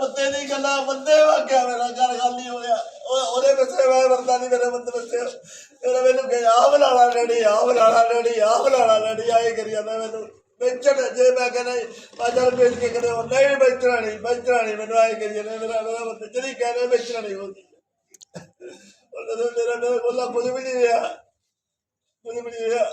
ਬੰਦੇ ਦੀ ਗੱਲਾਂ, ਬੰਦੇ ਵਾਕਿਆ ਮੇਰਾ ਘਰ ਖਾਲੀ ਹੋ ਗਿਆ ਉਹਦੇ ਪਿੱਛੇ ਮੈਂ ਵਰਦਾ ਨਹੀਂ ਮੇਰੇ ਬੰਦੇ ਪਿੱਛੇ। ਇਹਨੇ ਮੈਨੂੰ ਕਿਹਾ, ਆਹ ਬਲਾਣਾ ਡੈਡੀ, ਆਹ ਬਲਾਣਾ ਡੈਡੀ, ਆਹ ਬਲਾਣਾ ਡੈਡੀ। ਆਏ ਕਰੀ ਜਾਂਦਾ ਮੈਨੂੰ। ਵੇਚਣ, ਜੇ ਮੈਂ ਕਹਿੰਦਾ ਮੈਂ ਚੱਲ ਵੇਚ ਕੇ ਕਰੇ ਉਹ ਨਹੀਂ, ਵੇਚਣਾ ਨਹੀਂ ਵੇਚਣਾ ਨਹੀਂ ਮੈਨੂੰ ਆਏ ਕਰੀ ਜਾਂਦਾ, ਮੇਰਾ ਮੇਰਾ ਬੰਦਾ ਜਿਹੜੀ ਕਹਿੰਦਾ ਵੇਚਣਾ ਨਹੀਂ ਉਹ ਜਦੋਂ ਮੇਰਾ ਮੇਰਾ ਬੋਲਾ ਕੁਝ ਵੀ ਨਹੀਂ ਰਿਹਾ, ਕੁਝ ਵੀ ਨਹੀਂ ਰਿਹਾ।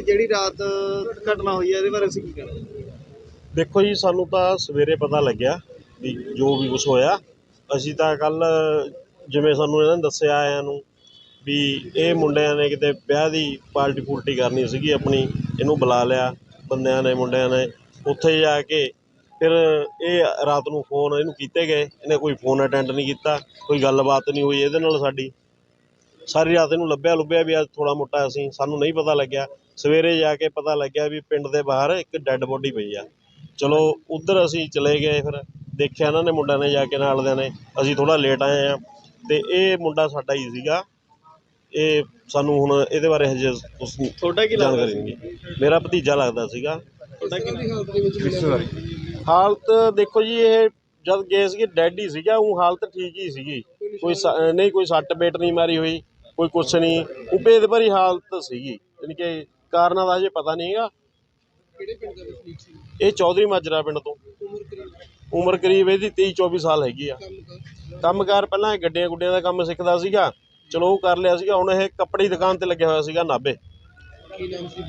ਇਹ ਜਿਹੜੀ ਰਾਤ ਘਟਨਾ ਹੋਈ ਹੈ, ਇਹਦੇ ਬਾਰੇ ਅਸੀਂ ਕੀ ਕਹਿਣਾ? ਦੇਖੋ ਜੀ, ਸਾਨੂੰ ਤਾਂ ਸਵੇਰੇ ਪਤਾ ਲੱਗਿਆ ਵੀ ਜੋ ਵੀ ਕੁਛ ਹੋਇਆ। ਅਸੀਂ ਤਾਂ ਕੱਲ ਜਿਵੇਂ ਸਾਨੂੰ ਇਹਨਾਂ ਨੇ ਦੱਸਿਆ, ਆਇਆਂ ਨੂੰ ਵੀ ਇਹ ਮੁੰਡਿਆਂ ਨੇ ਕਿਤੇ ਵਿਆਹ ਦੀ ਪਾਰਟੀ ਫੂਲਟੀ ਕਰਨੀ ਸੀਗੀ ਆਪਣੀ, ਇਹਨੂੰ ਬੁਲਾ ਲਿਆ ਬੰਦਿਆਂ ਨੇ, ਮੁੰਡਿਆਂ ਨੇ। ਉੱਥੇ ਜਾ ਕੇ ਫਿਰ ਇਹ ਰਾਤ ਨੂੰ ਫੋਨ ਇਹਨੂੰ ਕੀਤੇ ਗਏ। ਇਹਨੇ ਕੋਈ ਫੋਨ ਅਟੈਂਡ ਨਹੀਂ ਕੀਤਾ, ਕੋਈ ਗੱਲਬਾਤ ਨਹੀਂ ਹੋਈ ਇਹਦੇ ਨਾਲ ਸਾਡੀ। ਸਾਰੀ ਰਾਤ ਇਹਨੂੰ ਲੱਭਿਆ ਲੁੱਭਿਆ ਵੀ ਅੱਜ ਥੋੜਾ ਮੋਟਾ ਅਸੀਂ ਸਾਨੂੰ ਨਹੀਂ ਪਤਾ ਲੱਗਿਆ। ਸਵੇਰੇ ਜਾ ਕੇ ਪਤਾ ਲੱਗਿਆ ਵੀ ਪਿੰਡ ਦੇ ਬਾਹਰ ਇੱਕ ਡੈੱਡ ਬੋਡੀ ਪਈ ਆ। ਚਲੋ ਉਧਰ ਅਸੀਂ ਚਲੇ ਗਏ ਫਿਰ ਦੇਖਿਆ ਇਹਨਾਂ ਨੇ ਮੁੰਡਿਆਂ ਨੇ ਜਾ ਕੇ ਨਾਲ ਦਿਆਂ ਨੇ ਅਸੀਂ ਥੋੜਾ ਲੇਟ ਆਏ ਆ। ਤੇ ਇਹ ਮੁੰਡਾ ਸਾਡਾ ਹੀ ਸੀਗਾ। ਇਹ ਸਾਨੂੰ ਹੁਣ ਇਹਦੇ ਬਾਰੇ ਹਜੇ ਉਸ ਤੁਹਾਡਾ ਕੀ ਲੱਗਦਾ ਜਾਣਕਾਰੀ ਨਹੀਂ ਮੇਰਾ ਭਤੀਜਾ ਲੱਗਦਾ ਸੀਗਾ। ਤੁਹਾਡਾ ਕੀ ਲੱਗਦਾ? ਹਾਲਤ ਦੇਖੋ ਜੀ ਇਹ ਜਦ ਗਏ ਸੀਗੇ ਡੈਡ ਹੀ ਸੀਗਾ ਉਹ ਹਾਲਤ ਠੀਕ ਹੀ ਸੀਗੀ। ਕੋਈ ਸ- ਨਹੀਂ ਕੋਈ ਸੱਟ ਪੇਟ ਨਹੀਂ ਮਾਰੀ ਹੋਈ। ਕੋਈ ਕੁਛ ਨਹੀਂ। ਉਪੇਦ ਭਰੀ ਹਾਲਤ ਸੀਗੀ। ਯਾਨੀ ਕਿ ਕਾਰਨਾਂ ਦਾ ਹਜੇ ਪਤਾ ਨਹੀਂ ਹੈਗਾ। ਕਿਹੜੇ ਪਿੰਡ ਦਾ ਵਸਨੀਕ ਸੀ? ਇਹ ਚੌਧਰੀ ਮਾਜਰਾ ਪਿੰਡ ਤੋਂ। ਉਮਰ ਕਰੀਬ? ਉਮਰ ਕਰੀਬ ਇਹਦੀ 23 24 ਸਾਲ ਹੈਗੀ ਆ। ਕੰਮ ਕਰ? ਕੰਮਕਾਰ ਪਹਿਲਾਂ ਇਹ ਗੱਡੀਆਂ ਗੁੱਡੀਆਂ ਦਾ ਕੰਮ ਸਿੱਖਦਾ ਸੀਗਾ। ਚਲੋ ਉਹ ਕਰ ਲਿਆ ਸੀਗਾ। ਹੁਣ ਇਹ ਕੱਪੜੇ ਦੀ ਦੁਕਾਨ ਤੇ ਲੱਗਿਆ ਹੋਇਆ ਸੀਗਾ ਸੀ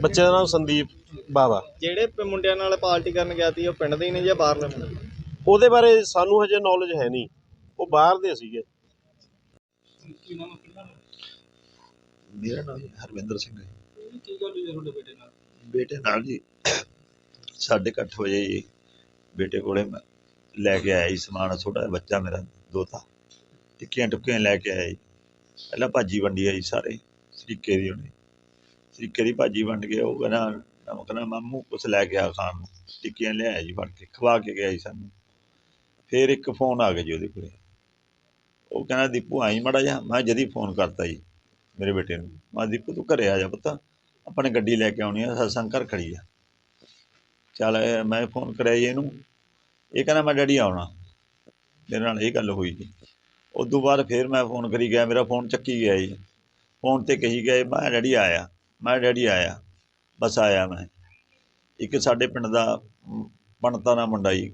ਬੱਚੇ ਦਾ? ਨਾਮ ਸੰਦੀਪ ਬਾਵਾ। ਜਿਹੜੇ ਮੁੰਡਿਆਂ ਨਾਲ ਪਾਰਟੀ ਕਰਨ ਗਿਆ ਸੀ ਉਹ ਪਿੰਡ ਦੇ ਹੀ ਨੇ ਜਾਂ ਬਾਹਰਲੇ ਮੁੰਡੇ ਉਹਦੇ ਬਾਰੇ ਸਾਨੂੰ ਹਜੇ ਨੌਲੇਜ ਹੈ ਨਹੀਂ। ਉਹ ਬਾਹਰ ਦੇ ਸੀਗੇ। ਕੀ ਨਾਮ ਕਿੰਨਾ ਮੇਰਾ ਨਾਮ ਜੀ ਹਰਵਿੰਦਰ ਸਿੰਘ ਹੈ। ਕੀ ਗੱਲ ਹੋਈ ਤੁਹਾਡੇ ਬੇਟੇ ਨਾਲ? ਬੇਟੇ ਨਾਲ ਜੀ ਸਾਢੇ ਕੁ ਅੱਠ ਵਜੇ ਜੀ ਬੇਟੇ ਕੋਲੇ ਮੈਂ ਲੈ ਕੇ ਆਇਆ ਜੀ ਸਮਾਨ ਛੋਟਾ ਬੱਚਾ ਮੇਰਾ ਦੋਤਾ। ਟਿੱਕੀਆਂ ਟੁੱਕੀਆਂ ਲੈ ਕੇ ਆਇਆ ਜੀ। ਪਹਿਲਾਂ ਭਾਜੀ ਵੰਡੀ ਆ ਜੀ ਸਾਰੇ ਸਰੀਕੇ ਦੀ ਉਹਨੇ। ਸਰੀਕੇ ਦੀ ਭਾਜੀ ਵੰਡ ਕੇ ਉਹ ਕਹਿੰਦਾ ਮੈਂ ਕਹਿੰਦਾ ਮਾਮੂ ਕੁਛ ਲੈ ਕੇ ਆ ਖਾਣ ਨੂੰ। ਟਿੱਕੀਆਂ ਲਿਆਇਆ ਜੀ ਫੜ ਕੇ ਖਵਾ ਕੇ ਗਿਆ ਜੀ ਸਾਨੂੰ। ਫਿਰ ਇੱਕ ਫੋਨ ਆ ਗਿਆ ਜੀ ਉਹਦੇ ਕੋਲੇ। ਉਹ ਕਹਿੰਦਾ ਦੀਪੂ ਆਈ ਮੜਾ ਜਾ ਮੈਂ ਜਦੀ ਫੋਨ ਕਰਤਾ ਜੀ ਮੇਰੇ ਬੇਟੇ ਨੂੰ। ਮੈਂ ਦੀਪੂ ਤੂੰ ਘਰੇ ਆ ਜਾ ਪੁੱਤ। ਆਪਣੇ ਗੱਡੀ ਲੈ ਕੇ ਆਉਣੀ ਆ ਸਤਸੰਗ ਘਰ ਖੜੀ ਆ। ਚੱਲ ਮੈਂ ਫੋਨ ਕਰਿਆ ਜੀ ਇਹਨੂੰ। ਇਹ ਕਹਿੰਦਾ ਮੈਂ ਡੈਡੀ ਆਉਣਾ। ਮੇਰੇ ਨਾਲ ਇਹ ਗੱਲ ਹੋਈ ਜੀ। ਉਸ ਤੋਂ ਬਾਅਦ ਫਿਰ ਮੈਂ ਫੋਨ ਕਰੀ ਗਿਆ ਮੇਰਾ ਫੋਨ ਚੱਕੀ ਗਿਆ ਜੀ। ਫੋਨ ਤੇ ਕਹੀ ਗਏ ਮੈਂ ਡੈਡੀ ਆਇਆ। ਮੈਂ ਡੈਡੀ ਆਇਆ। ਬਸ ਆਇਆ ਮੈਂ। ਇੱਕ ਸਾਡੇ ਪਿੰਡ ਦਾ ਮ, ਬਣਤਾ ਦਾ ਮੁੰਡਾ ਜੀ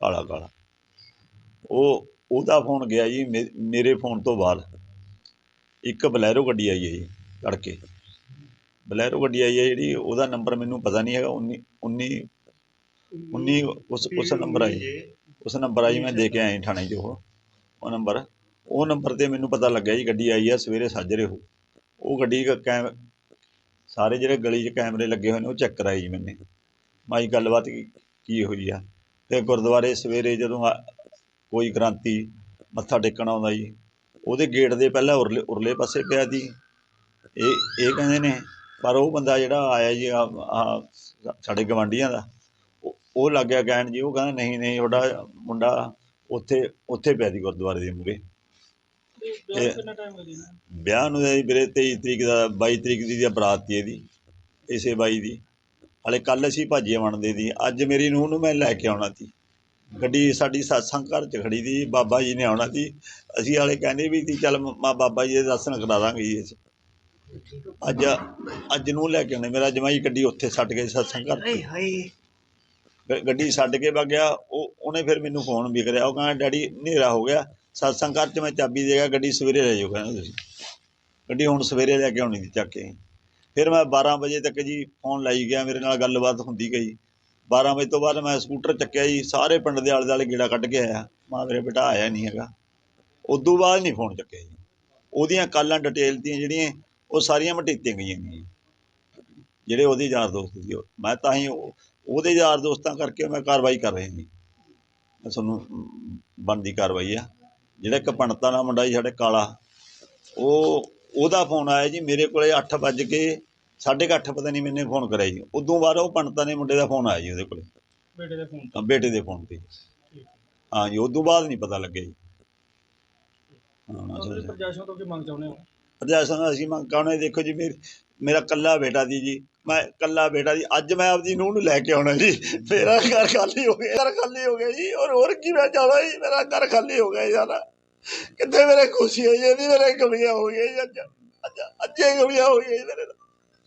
ਕਾਲਾ ਕਾਲਾ ਉਹ ਉਹਦਾ ਫੋਨ ਗਿਆ ਜੀ, ਮੇ- ਮੇਰੇ ਫੋਨ ਤੋਂ ਬਾਅਦ ਇੱਕ ਬਲੈਰੋ ਗੱਡੀ ਆਈ ਹੈ ਜੀ ਤੜਕੇ ਬਲੈਰੋ ਗੱਡੀ ਆਈ ਹੈ ਜਿਹੜੀ, ਉਹਦਾ ਨੰਬਰ ਮੈਨੂੰ ਪਤਾ ਨਹੀਂ ਹੈਗਾ 19 19 19 ਉਸ ਉਸ ਨੰਬਰ ਆਈ। ਉਸ ਨੰਬਰ ਆਈ, ਮੈਂ ਦੇ ਕੇ ਆਇਆ ਥਾਣੇ 'ਚ ਉਹ। ਉਹ ਨੰਬਰ ਉਹ ਨੰਬਰ ਤੇ ਮੈਨੂੰ ਪਤਾ ਲੱਗਿਆ ਜੀ, ਗੱਡੀ ਆਈ ਆ ਸਵੇਰੇ ਸਾਜਰੇ ਉਹ। ਉਹ ਗੱਡੀ ਕ, ਕੈਮ, ਸਾਰੇ ਜਿਹੜੇ ਗਲੀ 'ਚ ਕੈਮਰੇ ਲੱਗੇ ਹੋਏ ਨੇ, ਉਹ ਚੈੱਕ ਕਰਾਈ ਜੀ ਮੈਨੇ। ਮਾਈ, ਗੱਲਬਾਤ ਕੀ ਕੀ ਹੋਈ ਆ? ਤੇ ਗੁਰਦੁਆਰੇ ਸਵੇਰੇ ਜਦੋਂ ਆ- ਕੋਈ ਗ੍ਰਾਂਤੀ ਮੱਥਾ ਟੇਕਣ ਆਉਂਦਾ ਜੀ। ਉਹਦੇ ਗੇਟ ਦੇ ਪਹਿਲਾਂ ਉਰਲੇ ਉਰਲੇ ਪਾਸੇ ਪਿਆ ਦੀ ਇਹ ਇਹ ਕਹਿੰਦੇ ਨੇ ਪਰ ਉਹ ਬੰਦਾ ਜਿਹੜਾ ਆਇਆ ਜੀ ਸਾਡੇ ਗਵਾਂਢੀਆਂ ਦਾ ਉਹ- ਲੱਗ ਗਿਆ ਕਹਿਣ ਜੀ। ਉਹ ਕਹਿੰਦਾ ਨਹੀਂ ਨਹੀਂ ਤੁਹਾਡਾ ਮੁੰਡਾ ਉੱਥੇ ਉੱਥੇ ਪਿਆ ਦੀ ਗੁਰਦੁਆਰੇ ਦੇ ਲੱਗਿਆ ਵਿਆਹ ਨੂੰ ਜੀ ਵੀਰੇ 23 ਤਰੀਕ ਦਾ 22 ਤਰੀਕ ਦੀ ਦੀ ਬਰਾਤ ਸੀ ਇਹਦੀ ਇਸੇ ਬਾਈ ਦੀ। ਹਲੇ ਕੱਲ ਅਸੀਂ ਭਾਜੀਆਂ ਬਣਦੇ ਦੀ ਅੱਜ ਮੇਰੀ ਨੂੰਹ ਨੂੰ ਮੈਂ ਲੈ ਕੇ ਆਉਣਾ ਸੀ ਗੱਡੀ ਸਾਡੀ satsang ਘਰ ਚ ਖੜੀ ਦੀ ਬਾਬਾ ਜੀ ਨੇ ਆਉਣਾ ਸੀ। ਅਸੀਂ ਹਾਲੇ ਕਹਿੰਦੇ ਵੀ ਸੀ ਚੱਲ ਮਾ ਬਾਬਾ ਜੀ ਦੇ ਦਰਸ਼ਨ ਕਰਾ ਦਾਂਗੇ ਜੀ ਅਸੀਂ। ਅੱਜ ਅੱਜ ਨੂੰ ਲੈ ਕੇ ਆਉਣੇ ਮੇਰਾ ਜਮਾਈ ਗੱਡੀ ਉੱਥੇ ਛੱਡ ਕੇ satsang ਘਰ। ਗ- ਗੱਡੀ ਛੱਡ ਕੇ ਵਗ ਗਿਆ। ਉਹ ਉਹਨੇ ਫਿਰ ਮੈਨੂੰ ਫੋਨ ਵੀ ਕਰਿਆ। ਉਹ ਕਹਿੰਦਾ ਡੈਡੀ ਹਨੇਰਾ ਹੋ ਗਿਆ। satsang ਘਰ ਚ ਮੈਂ ਚਾਬੀ ਦੇ ਗਿਆ। ਗੱਡੀ ਸਵੇਰੇ ਲੈ ਜਾਓ ਕਹਿੰਦਾ ਤੁਸੀਂ ਗੱਡੀ ਹੁਣ ਸਵੇਰੇ ਲੈ ਕੇ ਆਉਣੀ ਸੀ ਚੱਕ ਕੇ। ਫਿਰ ਮੈਂ 12 ਵਜੇ ਤੱਕ ਜੀ ਫੋਨ ਲਾਈ ਗਿਆ। ਮੇਰੇ ਨਾਲ ਗੱਲਬਾਤ ਹੁੰਦੀ ਗਈ। 12 ਵਜੇ ਤੋਂ ਬਾਅਦ ਮੈਂ ਸਕੂਟਰ ਚੱਕਿਆ ਜੀ ਸਾਰੇ ਪਿੰਡ ਦੇ ਆਲੇ ਦੁਆਲੇ ਗੇੜਾ ਕੱਢ ਕੇ ਆਇਆ। ਮਾਂ ਮੇਰੇ ਬੇਟਾ ਆਇਆ ਨਹੀਂ ਹੈਗਾ। ਉਦੋਂ ਬਾਅਦ ਨਹੀਂ ਫੋਨ ਚੱਕਿਆ ਜੀ। ਉਹਦੀਆਂ ਕਾਲਾਂ ਡਿਟੇਲ ਦੀਆਂ ਜਿਹੜੀਆਂ ਉਹ ਸਾਰੀਆਂ ਮਟੀਤੀਆਂ ਗਈਆਂ ਜੀ। ਜਿਹੜੇ ਉਹਦੇ ਯਾਰ ਦੋਸਤ ਸੀ ਉਹ। ਮੈਂ ਤਾਂ ਹੀ ਉਹਦੇ ਯਾਰ ਦੋਸਤਾਂ ਕਰਕੇ ਮੈਂ ਕਾਰਵਾਈ ਕਰ ਰਿਹਾ ਜੀ। ਮੈਂ ਤੁਹਾਨੂੰ ਅਮ, ਬਣਦੀ ਕਾਰਵਾਈ ਆ। ਜਿਹੜਾ ਇੱਕ ਪੰਡਤਾਂ ਦਾ ਮੁੰਡਾ ਜੀ ਸਾਡੇ ਕਾਲਾ ਉਹ ਉਹਦਾ ਫੋਨ ਆਇਆ ਜੀ। ਮੇਰੇ ਕੋਲੇ 8 ਵੱਜ ਕੇ ਸਾਢੇ ਕੁ ਅੱਠ ਪਤਾ ਨਹੀਂ ਮੈਨੇ ਫੋਨ ਕਰਿਆ ਜੀ। ਉਦੋਂ ਬਾਅਦ ਉਹ ਪੰਡਤਾਂ ਦੇ ਮੁੰਡੇ ਦਾ ਫੋਨ ਆਇਆ ਜੀ ਉਹਦੇ ਕੋਲੇ। ਬੇਟੇ ਦੇ ਫੋਨ ਤਾਂ? ਬੇਟੇ ਦੇ ਫੋਨ ਤੇ। ਹਾਂ। ਜੀ ਉਦੋਂ ਬਾਅਦ ਨਹੀਂ ਪਤਾ ਲੱਗਿਆ ਜੀ। ਹਾਂ ਤੁਸੀਂ ਤੋਂ ਕੀ ਮੰਗ ਚਾਹੁੰਦੇ ਹੋ? ਅਸੀਂ ਮੰਗ ਦੇਖੋ ਜੀ ਮੇਰ ਮੇਰਾ ਕੱਲਾ ਬੇਟਾ ਦੀ ਜੀ। ਮੈਂ ਕੱਲਾ ਬੇਟਾ ਦੀ ਅੱਜ ਮੈਂ ਆਪਦੀ ਨੂੰਹ ਨੂੰ ਲੈ ਕੇ ਆਉਣਾ ਜੀ। ਮੇਰਾ ਘਰ ਖਾਲੀ ਹੋ ਗਿਆ ਘਰ ਖਾਲੀ ਹੋ ਗਿਆ ਜੀ। ਔਰ ਹੋਰ ਕੀ ਮੈਂ ਚਾਹਣਾ ਜੀ? ਮੇਰਾ ਘਰ ਖਾਲੀ ਹੋ ਗਿਆ ਯਾਰ ਕਿੱਥੇ ਮੇਰੇ ਖੁਸ਼ੀ ਹੋਈ ਜਾਂਦੀ ਮੇਰੇ ਕਮੀਆਂ ਹੋ ਗਈਆਂ ਜੀ। ਅੱਜ ਅੱਜ ਅੱਜੇ ਕਮੀਆਂ ਹੋ ਗਈਆਂ ਜੀ ਮੇਰੇ ਨਾਲ।